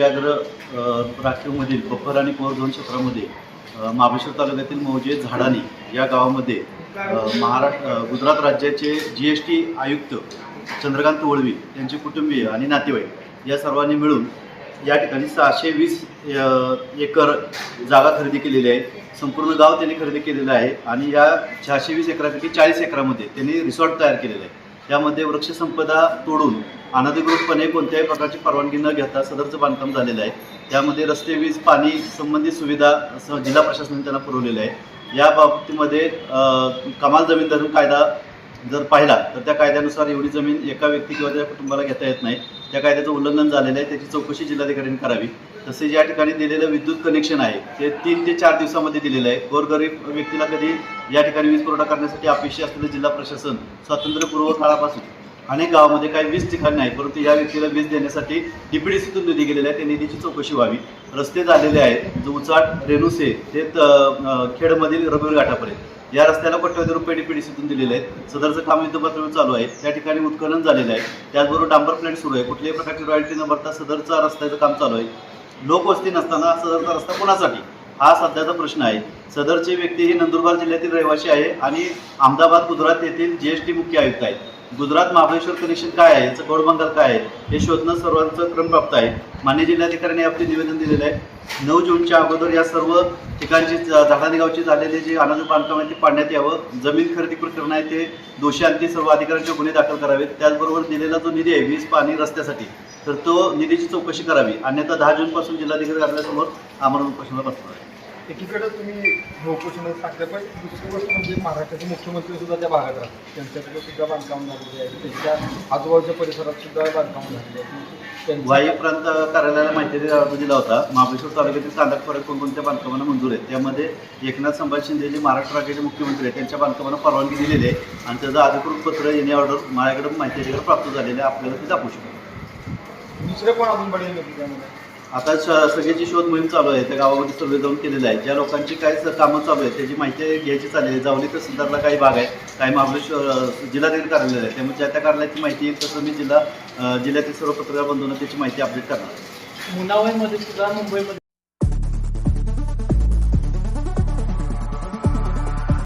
व्याघ्र राखीवमधील बफर आणि कोर दोन क्षेत्रामध्ये महाबळेश्वर तालुक्यातील मौजे झाडानी या गावामध्ये महाराष्ट्र गुजरात राज्याचे जी एस टी आयुक्त चंद्रकांत वळवी यांचे कुटुंबीय आणि नातेवाईक या सर्वांनी मिळून या ठिकाणी सहाशे वीस एकर जागा खरेदी केलेली आहे. संपूर्ण गाव त्यांनी खरेदी केलेलं आहे आणि या सहाशे वीस एकरापैकी चाळीस एकरामध्ये त्यांनी रिसॉर्ट तयार केलेलं आहे. यामध्ये वृक्षसंपदा तोडून अनधिकृतपणे कोणत्याही प्रकारची परवानगी न घेता सदरचं बांधकाम झालेलं आहे. त्यामध्ये रस्ते वीज पाणी संबंधित सुविधा जिल्हा प्रशासनाने त्यांना पुरवलेल्या आहे या बाबतीमध्ये कमाल जमीन धरून कायदा जर पाहिला तर त्या कायद्यानुसार एवढी जमीन एका व्यक्ती किंवा त्या कुटुंबाला घेता येत नाही. त्या कायद्याचं उल्लंघन झालेलं आहे त्याची चौकशी जिल्हाधिकाऱ्यांनी करावी. तसेच या ठिकाणी दिलेलं विद्युत कनेक्शन आहे ते तीन ते चार दिवसामध्ये दिलेलं आहे. गोरगरीब व्यक्तीला कधी या ठिकाणी वीज पुरवठा करण्यासाठी अपेक्षी असलेलं जिल्हा प्रशासन स्वातंत्र्यपूर्व काळापासून अनेक गावामध्ये काही वीज ठिकाणी नाही परंतु या व्यक्तीला वीज देण्यासाठी डीपीडीसीतून निधी गेलेला आहे. त्या निधीची चौकशी व्हावी. रस्ते झालेले आहेत जो उचाट रेणुसे ते त- खेडमधील रघुवीर घाटापर्यंत. या रस्त्याला कोट्यवधी रुपये डीपीडीसीतून दिलेले आहेत. सदरचं काम युद्धपातळीवर चालू आहे. त्या ठिकाणी उत्खनन झालेलं आहे. त्याचबरोबर डांबर प्लॅन्ट सुरू आहे. कुठल्याही प्रकारची रॉयल्टी न भरता सदरचा रस्त्याचं काम चालू आहे. लोकवस्ती नसताना सदरचा रस्ता कोणासाठी? हा सध्याचा प्रश्न आहे. सदरची व्यक्ती ही नंदुरबार जिल्ह्यातील रहिवासी आहे आणि अहमदाबाद गुजरात येथील जीएसटी मुख्य आयुक्त आहेत. गुजरात महाबळेश्वर कनेक्शन काय आहे? याचं गौडबंगाल काय आहे? हे शोधणं सर्वांचं क्रमप्राप्त आहे. मान्य जिल्हाधिकाऱ्यांनी आपले निवेदन दिलेलं आहे. नऊ जूनच्या अगोदर या सर्व ठिकाणची ज- गावची झालेले जे अनाज बांधकाम आहे ते पाडण्यात यावं. जमीन खरेदी प्रकरण आहे ते दोषी सर्व अधिकाऱ्यांचे गुन्हे दाखल करावेत. त्याचबरोबर दिलेला जो निधी आहे वीज पाणी रस्त्यासाठी तर तो निधीची चौकशी करावी. अन्यथा दहा जूनपासून जिल्हाधिकारी कार्यालयासमोर आमरण उपोषणाला बसणार आहे. एकीकडे तुम्ही हे उपोषणात सांगता पण दुसरी गोष्ट म्हणजे महाराष्ट्राचे मुख्यमंत्री सुद्धा त्या भागात राहतात. त्यांच्याकडे सुद्धा बांधकाम झालेले आहे. त्यांच्या आजूबाजूच्या परिसरात सुद्धा बांधकाम झालेले आहे. वाई प्रांत कार्यालयाला माहिती दिला होता. महाबळेश्वर तालुक्यातील कांदाखोऱ्यात कोणकोणत्या बांधकामांना मंजूर आहे त्यामध्ये एकनाथ संभाजी शिंदे जे महाराष्ट्र राज्याचे मुख्यमंत्री आहेत. त्यांच्या बांधकामांना परवानगी दिलेली आहे. आणि त्याचं अधिकृत पत्र येणे ऑर्डर माझ्याकडे माहिती प्राप्त झालेले आहे. आपल्याला ते दाखवू शकतो. दुसरे कोण अजून बडे त्यामध्ये आता श- सगळ्याची शोध मोहीम चालू आहे. त्या गावामध्ये सर्वे जाऊन केलेलं आहे. ज्या लोकांची काय कामं चालू आहेत त्याची माहिती घ्यायची चालली आहे. जावली तहसीलदारला काही भाग आहे. काही महाबळेश्वर जिल्हाधिकारी कार्यालय आहे. त्यामुळे ज्या त्या कार्यालयाची माहिती येईल तसं मी जिल्हा जिल्ह्यातील सर्व पत्रकार बंधूंना त्याची माहिती अपडेट करणार. मुनावळीमध्ये सुद्धा मुंबईमध्ये